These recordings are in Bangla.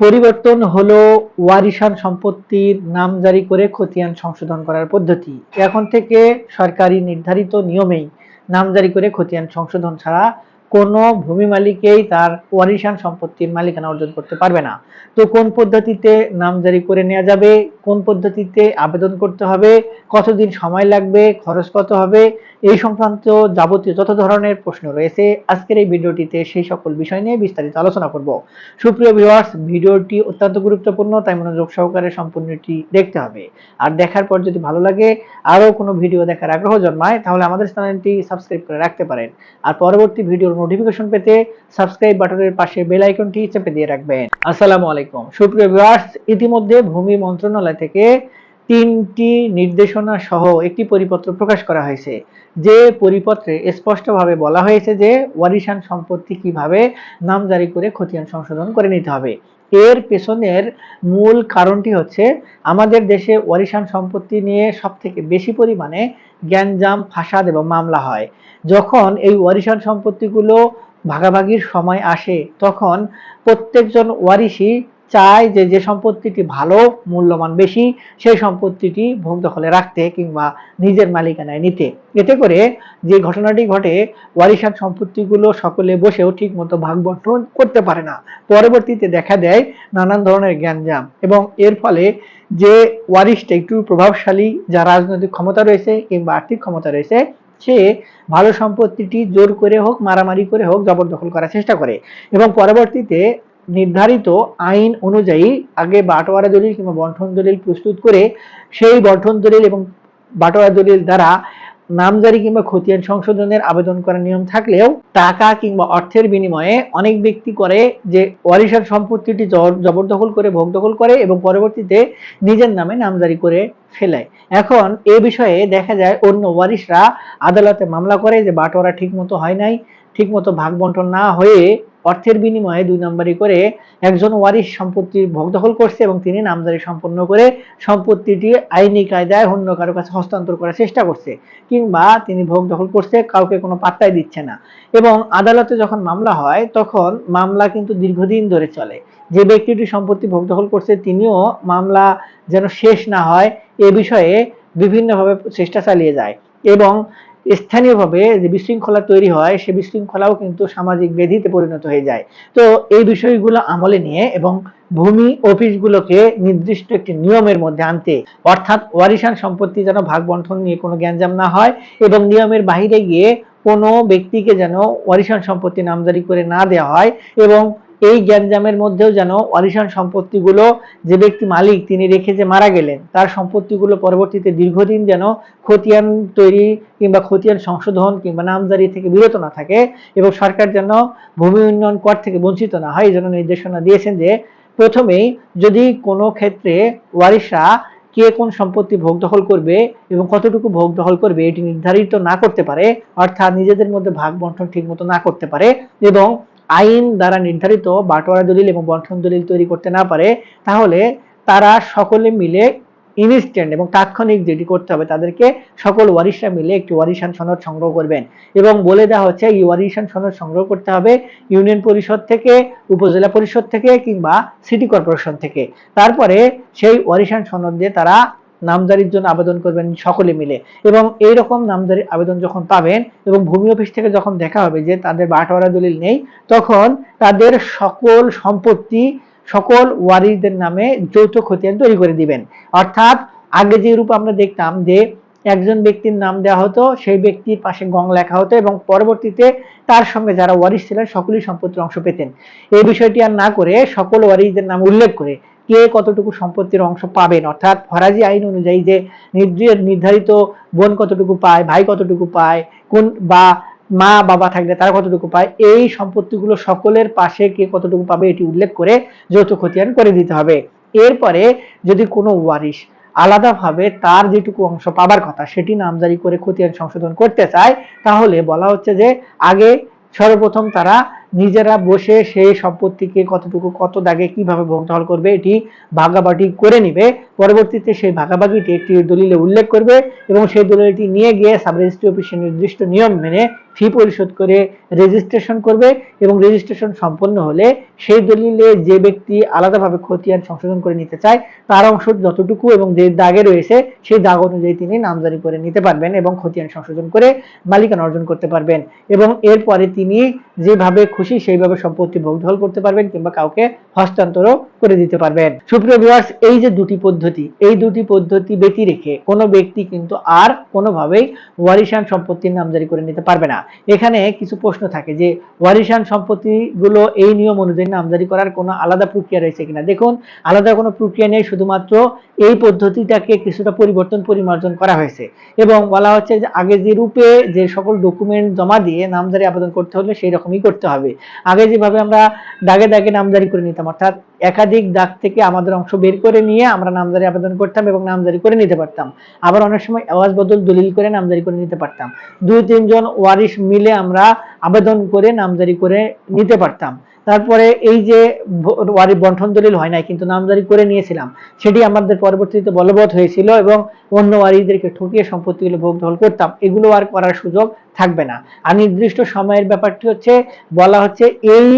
পরিবর্তন হলো ওয়ারিশান সম্পত্তির নাম জারি করে খতিয়ান সংশোধন করার পদ্ধতি। এখন থেকে সরকারি নির্ধারিত নিয়মেই নাম জারি করে খতিয়ান সংশোধন ছাড়া কোনো ভূমি মালিকেই তার ওয়ারিশান সম্পত্তির মালিকানা অর্জন করতে পারবে না। তো কোন পদ্ধতিতে নাম জারি করে নেওয়া যাবে, কোন পদ্ধতিতে আবেদন করতে হবে, কতদিন সময় লাগবে, খরচ কত হবে এই সংক্রান্ত যাবতীয় যত ধরনের প্রশ্ন রয়েছে, আজকের এই ভিডিওটিতে সেই সকল বিষয় নিয়ে বিস্তারিত আলোচনা করব। সুপ্রিয় ভিউয়ার্স ভিডিওটি অত্যন্ত গুরুত্বপূর্ণ, তাই মনোযোগ সহকারে সম্পূর্ণটি দেখতে হবে। আর দেখার পর যদি ভালো লাগে, আরও কোনো ভিডিও দেখার আগ্রহ জন্মায়, তাহলে আমাদের চ্যানেলটি সাবস্ক্রাইব করে রাখতে পারেন। আর পরবর্তী ভিডিওর নোটিফিকেশন পেতে সাবস্ক্রাইব বাটনের পাশে বেল আইকনটি চেপে দিয়ে রাখবেন। আসসালামু আলাইকুম। সুপ্রিয় ভিউয়ার্স ইতিমধ্যে ভূমি মন্ত্রণালয় থেকে তিনটি নির্দেশনা সহ একটি পরিপত্র প্রকাশ করা হয়েছে। যে পরিপত্রে স্পষ্টভাবে বলা হয়েছে যে ওয়ারিশান সম্পত্তি কীভাবে নাম জারি করে খতিয়ান সংশোধন করে নিতে হবে। এর পেছনের মূল কারণটি হচ্ছে আমাদের দেশে ওয়ারিশান সম্পত্তি নিয়ে সব থেকে বেশি পরিমাণে গ্যাঞ্জাম, ফাসাদ এবং মামলা হয়। যখন এই ওয়ারিশান সম্পত্তিগুলো ভাগাভাগির সময় আসে, তখন প্রত্যেকজন ওয়ারিশই চায় যে যে সম্পত্তিটি ভালো মূল্যমান বেশি, সেই সম্পত্তিটি ভোগ দখলে রাখতে কিংবা নিজের মালিকানায় নিতে। এতে করে যে ঘটনাটি ঘটে, ওয়ারিশান সম্পত্তিগুলো সকলে বসেও ঠিক মতো ভাগ বন্টন করতে পারে না। পরবর্তীতে দেখা দেয় নানান ধরনের জ্ঞানজাম এবং এর ফলে যে ওয়ারিশটা একটু প্রভাবশালী যা রাজনৈতিক ক্ষমতা রয়েছে কিংবা আর্থিক ক্ষমতা রয়েছে, সে ভালো সম্পত্তিটি জোর করে হোক, মারামারি করে হোক, জবরদখল করার চেষ্টা করে। এবং পরবর্তীতে নির্ধারিত আইন অনুযায়ী আগে বাটোয়ারা দলিল কিংবা বন্টন দলিল প্রস্তুত করে সেই বন্টন দলিল এবং বাটোয়ারা দলিল দ্বারা নামজারি কিংবা খতিয়ান সংশোধনের আবেদন করার নিয়ম থাকলেও টাকা কিংবা অর্থের বিনিময়ে অনেক ব্যক্তি করে যে ওয়ারিশান সম্পত্তিটি জবর- জবরদখল করে ভোগ দখল করে এবং পরবর্তীতে নিজের নামে নামজারি করে ফেলায় এখন এ বিষয়ে দেখা যায় অন্য ওয়ারিশরা আদালতে মামলা করে যে বাটোয়ারা ঠিক মতো হয় নাই ঠিক মতো ভাগ বন্টন না হয়ে অর্থের বিনিময়ে দুই নম্বরই করে একজন ওয়ারিস সম্পত্তির ভোগ দখল করছে এবং তিনি নামজারি সম্পন্ন করে সম্পত্তিটি আইনি কায়দায় অন্য কারও কাছে হস্তান্তর করার চেষ্টা করছে কিংবা তিনি ভোগ দখল করছে, কাউকে কোনো পাত্তাই দিচ্ছে না। এবং আদালতে যখন মামলা হয়, তখন মামলা কিন্তু দীর্ঘদিন ধরে চলে। যে ব্যক্তিটি সম্পত্তি ভোগ দখল করছে, তিনিও মামলা যেন শেষ না হয় এ বিষয়ে বিভিন্নভাবে চেষ্টা চালিয়ে যায়। এবং স্থানীয়ভাবে যে বিশৃঙ্খলা তৈরি হয়, সে বিশৃঙ্খলাও কিন্তু সামাজিক ব্যাধিতে পরিণত হয়ে যায়। তো এই বিষয়গুলো আমলে নিয়ে এবং ভূমি অফিসগুলোকে নির্দিষ্ট একটি নিয়মের মধ্যে আনতে, অর্থাৎ ওয়ারিশান সম্পত্তি যেন ভাগ বন্টন নিয়ে কোনো গ্যাঞ্জাম না হয় এবং নিয়মের বাইরে গিয়ে কোনো ব্যক্তিকে যেন ওয়ারিশান সম্পত্তি নামজারি করে না দেওয়া হয় এবং এই গ্যাঞ্জামের মধ্যেও যেন ওয়ারিশান সম্পত্তিগুলো যে ব্যক্তি মালিক তিনি রেখে যে মারা গেলেন, তার সম্পত্তিগুলো পরবর্তীতে দীর্ঘদিন যেন খতিয়ান তৈরি কিংবা খতিয়ান সংশোধন কিংবা নামজারি থেকে বিরত না থাকে এবং সরকার যেন ভূমি উন্নয়ন কর থেকে বঞ্চিত না হয়, এই জন্য নির্দেশনা দিয়েছেন যে প্রথমেই যদি কোনো ক্ষেত্রে ওয়ারিশরা কে কোন সম্পত্তি ভোগ দখল করবে এবং কতটুকু ভোগ দখল করবে, এটি নির্ধারিত না করতে পারে, অর্থাৎ নিজেদের মধ্যে ভাগ বন্টন ঠিক মতো না করতে পারে এবং আইন দ্বারা নির্ধারিত বাটোয়ারা দলিল এবং বন্টন দলিল তৈরি করতে না পারে, তাহলে তারা সকলে মিলে ইনস্ট্যান্ট এবং তাৎক্ষণিক যেটি করতে হবে, তাদেরকে সকল ওয়ারিশরা মিলে একটি ওয়ারিশান সনদ সংগ্রহ করবেন। এবং বলে দেওয়া হচ্ছে, এই ওয়ারিশান সনদ সংগ্রহ করতে হবে ইউনিয়ন পরিষদ থেকে, উপজেলা পরিষদ থেকে কিংবা সিটি কর্পোরেশন থেকে। তারপরে সেই ওয়ারিশান সনদ দিয়ে তারা নামজারির জন্য আবেদন করবেন সকলে মিলে। এবং এই রকম নামজারির আবেদন যখন পাবেন এবং ভূমি অফিস থেকে যখন দেখা হবে যে তাদের বাটোয়ারা দলিল নেই, তখন তাদের সকল সম্পত্তি, সকল ওয়ারিশদের নামে যৌথ খতিয়ান তৈরি করে দিবেন। অর্থাৎ আগে যে রূপ আমরা দেখতাম যে একজন ব্যক্তির নাম দেওয়া হতো, সেই ব্যক্তির পাশে গং লেখা হতো এবং পরবর্তীতে তার সঙ্গে যারা ওয়ারিশ ছিলেন, সকলেই সম্পত্তির অংশ পেতেন। এই বিষয়টি আর না করে সকল ওয়ারিশদের নাম উল্লেখ করে কে কতটুকু সম্পত্তির অংশ পাবেন? অর্থাৎ ফরাজি আইন অনুযায়ী যে নির্ধারিত বোন কতটুকু পায়, ভাই কতটুকু পায়, কোন বা মা, বাবা থাকলে তারা কতটুকু পায়, এই সম্পত্তিগুলো সকলের পাশে কে কতটুকু পাবে এটি উল্লেখ করে যৌথ খতিয়ান করে দিতে হবে। এরপরে যদি কোনো ওয়ারিশ আলাদাভাবে তার যেটুকু অংশ পাবার কথা, সেটি নামজারি করে খতিয়ান সংশোধন করতে চায়, তাহলে বলা হচ্ছে যে আগে সর্বপ্রথম তারা নিজেরা বসে সেই সম্পত্তিকে কতটুকু, কত দাগে কীভাবে ভোগদল করবে, এটি ভাগাভাগি করে নিবে। পরবর্তীতে সেই ভাগাভাগিটি একটি দলিলে উল্লেখ করবে এবং সেই দলিলটি নিয়ে গিয়ে সাব রেজিস্ট্রি অফিসে নির্দিষ্ট নিয়ম মেনে ফি পরিশোধ করে রেজিস্ট্রেশন করবে এবং রেজিস্ট্রেশন সম্পন্ন হলে সেই দলিলে যে ব্যক্তি আলাদাভাবে খতিয়ান সংশোধন করে নিতে চায়, তার অংশ যতটুকু এবং যে দাগে রয়েছে, সেই দাগ অনুযায়ী তিনি নামজারি করে নিতে পারবেন এবং খতিয়ান সংশোধন করে মালিকানা অর্জন করতে পারবেন। এবং এরপরে তিনি যেভাবে খুশি সেইভাবে সম্পত্তি ভোগদখল করতে পারবেন কিংবা কাউকে হস্তান্তরও করে দিতে পারবেন। সুপ্রিয় ভিউয়ার্স এই যে দুটি পদ্ধতি, এই দুটি পদ্ধতি ব্যতি রেখে কোনো ব্যক্তি কিন্তু আর কোনোভাবেই ওয়ারিশান সম্পত্তির নামজারি করে নিতে পারবে না। এখানে কিছু প্রশ্ন থাকে যে, ওয়ারিশান সম্পত্তিগুলো এই নিয়ম অনুযায়ী নামজারি করার কোনো আলাদা প্রক্রিয়া রয়েছে কিনা? দেখুন, আলাদা কোনো প্রক্রিয়া নেই, শুধুমাত্র এই পদ্ধতিটাকে কিছুটা পরিবর্তন, পরিমার্জন করা হয়েছে। এবং বলা হচ্ছে যে আগে যে রূপে যে সকল ডকুমেন্ট জমা দিয়ে নামজারি আবেদন করতে হলে সেই রকমই করতে হবে। আগে যেভাবে আমরা দাগে দাগে নামজারি করে নিতাম, অর্থাৎ একাধিক দাগ থেকে আমাদের অংশ বের করে নিয়ে আমরা নামজারি আবেদন করতাম এবং নামজারি করে নিতে পারতাম। আবার অনেক সময় আওয়াজ বদল দলিল করে নামজারি করে নিতে পারতাম। দুই, তিনজন ওয়ারিশ মিলে আমরা আবেদন করে নামজারি করে নিতে পারতাম। তারপরে এই যে ওয়ারি বন্ঠন দলিল হয় নাই, কিন্তু নামজারি করে নিয়েছিলাম, সেটি আমাদের পরবর্তীতে বলবৎ হয়েছিল এবং অন্য ওয়ারিদেরকে ঠকিয়ে সম্পত্তিগুলো ভোগ দখল করতাম। এগুলো আর করার সুযোগ থাকবে না। আর নির্দিষ্ট সময়ের ব্যাপারটি হচ্ছে, বলা হচ্ছে এই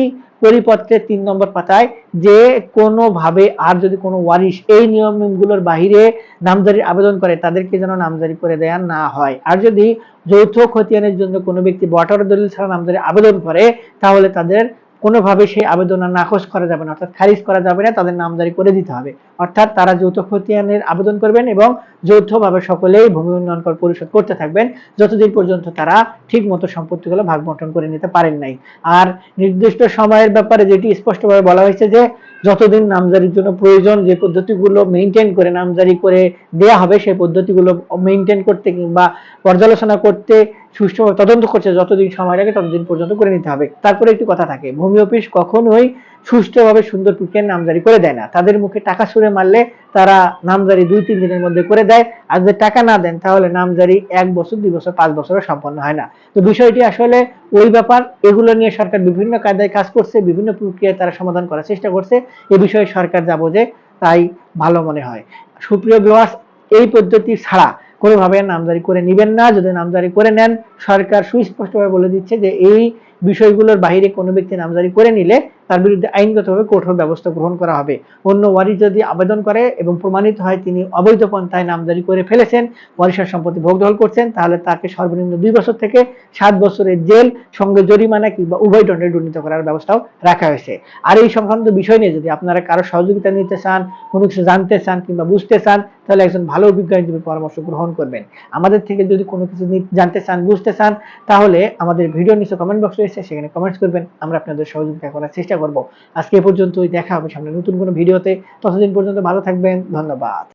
পরিপত্রের তিন নম্বর পাতায় যে কোনোভাবে আর যদি কোনো ওয়ারিশ এই নিয়মগুলোর বাহিরে নামজারির আবেদন করে, তাদেরকে যেন নামজারি করে দেয়া না হয়। আর যদি যৌথ খতিয়ানের জন্য কোনো ব্যক্তি বটার দলিল ছাড়া নামজারি আবেদন করে, তাহলে তাদের কোনোভাবে সেই আবেদন নাকচ করা যাবে না, অর্থাৎ খারিজ করা যাবে না, তাদের নামজারি করে দিতে হবে। অর্থাৎ তারা যৌথ খতিয়ানের আবেদন করবেন এবং যৌথভাবে সকলেই ভূমি উন্নয়ন কর পরিশোধ করতে থাকবেন, যতদিন পর্যন্ত তারা ঠিক মতো সম্পত্তিগুলো ভাগ বন্টন করে নিতে পারেন নাই। আর নির্দিষ্ট সময়ের ব্যাপারে যেটি স্পষ্টভাবে বলা হয়েছে যে, যতদিন নামজারির জন্য প্রয়োজন, যে পদ্ধতিগুলো মেনটেন করে নামজারি করে দেয়া হবে, সেই পদ্ধতিগুলো মেনটেন করতে কিংবা পর্যালোচনা করতে সুষ্ঠুভাবে তদন্ত করছে, যতদিন সময় লাগে ততদিন পর্যন্ত করে নিতে হবে। তারপরে একটি কথা থাকে, ভূমি অফিস কখনোই সুষ্ঠুভাবে সুন্দর প্রক্রিয়ার নামজারি করে দেয় না। তাদের মুখে টাকা সুরে মারলে তারা নামজারি দুই তিন দিনের মধ্যে করে দেয়। আর যদি টাকা না দেন, তাহলে নামজারি এক বছর, দুই বছর, পাঁচ বছরও সম্পন্ন হয় না। তো বিষয়টি আসলে ওই ব্যাপার, এগুলো নিয়ে সরকার বিভিন্ন কায়দায় কাজ করছে, বিভিন্ন প্রক্রিয়ায় তারা সমাধান করার চেষ্টা করছে। এ বিষয়ে সরকার যাব যে তাই ভালো মনে হয়। সুপ্রিয় বিবাস এই পদ্ধতি ছাড়া কোনোভাবে নামজারি করে নিবেন না। যদি নামজারি করে নেন, সরকার সুস্পষ্টভাবে বলে দিচ্ছে যে এই বিষয়গুলোর বাইরে কোনো ব্যক্তি নামজারি করে নিলে তার বিরুদ্ধে আইনগতভাবে কঠোর ব্যবস্থা গ্রহণ করা হবে। অন্য ওয়ারি যদি আবেদন করে এবং প্রমাণিত হয় তিনি অবৈধ পন্থায় নামজারি করে ফেলেছেন, ওয়ারিশার সম্পত্তি ভোগদখল করছেন, তাহলে তাকে সর্বনিম্ন দুই বছর থেকে সাত বছরের জেল, সঙ্গে জরিমানা কিংবা উভয় দণ্ডে দণ্ডিত করার ব্যবস্থাও রাখা হয়েছে। আর এই সংক্রান্ত বিষয় নিয়ে যদি আপনারা কারও সহযোগিতা নিতে চান, কোনো কিছু জানতে চান কিংবা বুঝতে চান তাহলে একজন ভালো অভিজ্ঞ আইনজীবীর পরামর্শ গ্রহণ করবেন। আমাদের থেকে যদি কোনো কিছু জানতে চান, বুঝতে চান, তাহলে আমাদের ভিডিও নিচে কমেন্ট বক্স রয়েছে, সেখানে কমেন্টস করবেন। আমরা আপনাদের সহযোগিতা করার চেষ্টা করব। আজকে এ পর্যন্তই, দেখা হবে সামনে নতুন কোনো ভিডিওতে। ততদিন পর্যন্ত ভালো থাকবেন, ধন্যবাদ।